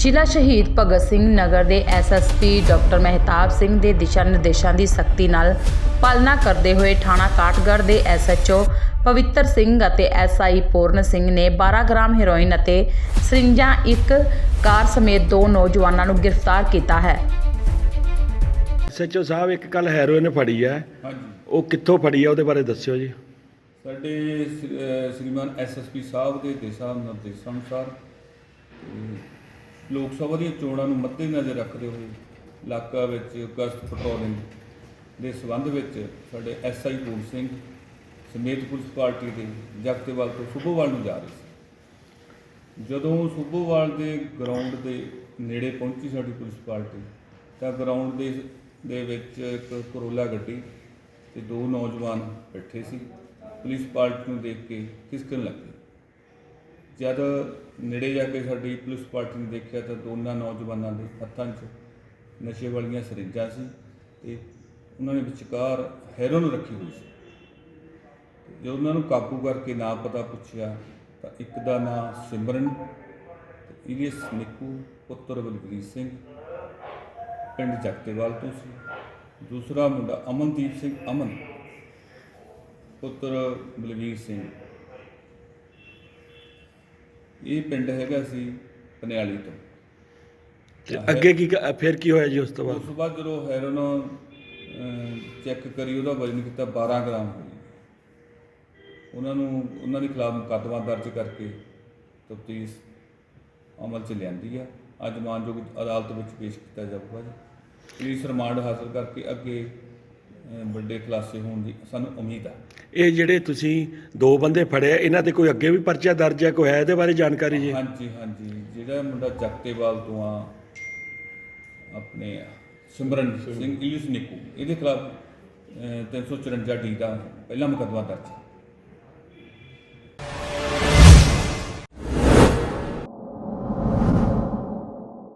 ਜ਼ਿਲ੍ਹਾ ਸ਼ਹੀਦ ਭਗਤ ਸਿੰਘ ਨਗਰ ਦੇ ਐਸਐਸਪੀ ਡਾਕਟਰ ਮਹਿਤਾਬ ਸਿੰਘ ਦੇ ਦਿਸ਼ਾ ਨਿਰਦੇਸ਼ਾਂ ਦੀ ਸਖਤੀ ਨਾਲ ਪਾਲਣਾ ਕਰਦੇ ਹੋਏ ਥਾਣਾ ਕਾਠਗੜ੍ਹ ਦੇ ਐਸਐਚਓ ਪਵਿੱਤਰ ਸਿੰਘ ਅਤੇ ਐਸਆਈ ਪੂਰਨ ਸਿੰਘ ਨੇ 12 ਗ੍ਰਾਮ ਹੈਰੋਇਨ ਅਤੇ ਸਰਿੰਜਾਂ ਇੱਕ ਕਾਰ ਸਮੇਤ ਦੋ ਨੌਜਵਾਨਾਂ ਨੂੰ ਗ੍ਰਿਫਤਾਰ ਕੀਤਾ ਹੈ। ਸੱਚੋ ਸਾਹਿਬ ਇੱਕ ਕੱਲ ਹੈਰੋਇਨ ਫੜੀ ਹੈ। ਹਾਂਜੀ। ਉਹ ਕਿੱਥੋਂ ਫੜੀ ਹੈ ਉਹਦੇ ਬਾਰੇ ਦੱਸਿਓ ਜੀ। ਸਾਡੇ ਅਹ ਸ਼੍ਰੀਮਾਨ ਐਸਐਸਪੀ ਸਾਹਿਬ ਦੇ ਦਿਸ਼ਾ ਨਿਰਦੇਸ਼ਾਂ ਅਨੁਸਾਰ ਤੇ ਲੋਕ ਸਭਾ ਦੀਆਂ ਚੋਣਾਂ ਨੂੰ ਮੱਦੇਨਜ਼ਰ ਰੱਖਦੇ ਹੋਏ ਇਲਾਕਾ ਵਿੱਚ ਗਸ਼ਤ ਪੈਟਰੋਲਿੰਗ ਦੇ ਸਬੰਧ ਵਿੱਚ ਸਾਡੇ ਐਸਆਈ ਪੂਰਨ ਸਿੰਘ ਸਮੇਤ ਪੁਲਿਸ ਪਾਰਟੀ ਦੇ ਜਗਤੇਵਾਲ ਤੋਂ ਸੁਬੋਵਾਲ ਨੂੰ ਜਾ ਰਹੇ ਸੀ। ਜਦੋਂ ਸੁਬੋਵਾਲ ਦੇ ਗਰਾਊਂਡ ਦੇ ਨੇੜੇ ਪਹੁੰਚੀ ਸਾਡੀ ਪੁਲਿਸ ਪਾਰਟੀ, ਤਾਂ ਗਰਾਊਂਡ ਦੇ ਦੇ ਵਿੱਚ ਇੱਕ ਕਰੋਲਾ ਗੱਡੀ ਤੇ ਦੋ ਨੌਜਵਾਨ ਬੈਠੇ ਸੀ। ਪੁਲਿਸ ਪਾਰਟੀ ਨੂੰ ਦੇਖ ਕੇ ਖਿਸਕਣ ਲੱਗੇ। ਜਦ ਨੇੜੇ ਜਾ ਕੇ ਸਾਡੀ ਪੁਲਿਸ ਪਾਰਟੀ ਨੇ ਦੇਖਿਆ ਤਾਂ ਦੋਨਾਂ ਨੌਜਵਾਨਾਂ ਦੇ ਹੱਥਾਂ 'ਚ ਨਸ਼ੇ ਵਾਲੀਆਂ ਸਰਿੰਜਾਂ ਸੀ ਤੇ ਉਹਨਾਂ ਨੇ ਵਿਚਕਾਰ ਹੈਰੋਨ ਰੱਖੀ ਹੋਈ ਸੀ। ਜਦੋਂ ਉਹਨਾਂ ਨੂੰ ਕਾਬੂ ਕਰਕੇ ਨਾਂ ਪਤਾ ਪੁੱਛਿਆ ਤਾਂ ਇੱਕ ਦਾ ਨਾਂ ਸਿਮਰਨ ਤੇ ਇਲੀਸ ਨਿੱਕੂ ਪੁੱਤਰ ਬਲਬੀਰ ਸਿੰਘ ਪਿੰਡ ਜਗਤੇਵਾਲ ਤੋਂ ਸੀ। ਦੂਸਰਾ ਮੁੰਡਾ ਅਮਨਦੀਪ ਸਿੰਘ ਅਮਨ, ਪੁੱਤਰ ਬਲਵੀਰ ਸਿੰਘ। ਇਹ ਪਿੰਡ ਹੈਗਾ ਸੀ ਪਨਿਆਲੀ ਤੋਂ। ਤੇ ਅੱਗੇ ਕੀ ਕ- ਫਿਰ ਕੀ ਹੋਇਆ ਜੀ ਉਸ ਤੋਂ ਉਸ ਬਾਅਦ ਤੋਂ ਬਾਅਦ ਜਦੋਂ ਹੈਰੋਨ ਚੈੱਕ ਕਰੀ ਉਹਦਾ ਵਜ਼ਨ ਕੀਤਾ 12 ਗ੍ਰਾਮ ਹੋ ਗਿਆ। ਉਹਨਾਂ ਨੂੰ ਉਹਨਾਂ ਦੇ ਖਿਲਾਫ ਮੁਕੱਦਮਾ ਦਰਜ ਕਰਕੇ ਤਫਤੀਸ਼ ਅਮਲ 'ਚ ਲਿਆਂਦੀ ਆ। ਅੱਜ ਮਾਨਯੋਗ ਅਦਾਲਤ ਵਿੱਚ ਪੇਸ਼ ਕੀਤਾ ਜਾਊਗਾ ਜੀ। ਪੁਲਿਸ ਰਿਮਾਂਡ ਹਾਸਲ ਕਰਕੇ ਅੱਗੇ ਵੱਡੇ ਖੁਲਾਸੇ ਹੋਣ ਦੀ ਸਾਨੂੰ ਉਮੀਦ ਆ। ਇਹ ਜਿਹੜੇ ਤੁਸੀਂ ਦੋ ਬੰਦੇ ਫੜੇ ਆ, ਇਹਨਾਂ ਤੇ ਕੋਈ ਅੱਗੇ ਵੀ ਪਰਚਾ ਦਰਜ ਹੈ ਕੋਈ ਹੈ ਇਹਦੇ ਬਾਰੇ ਜਾਣਕਾਰੀ ਜੀ? ਹਾਂਜੀ ਹਾਂਜੀ। ਜਿਹੜਾ ਮੁੰਡਾ ਜਗਤੇਵਾਲ ਤੋਂ ਆ ਆਪਣੇ ਸਿਮਰਨ ਸਿੰਘ ਇਲਿਸ ਨਿੱਕੂ ਇਹਦੇ ਖਿਲਾਫ ਅਹ, 354 ਡੀ ਦਾ ਪਹਿਲਾ ਮੁਕੱਦਮਾ ਦਰਜ ਹੈ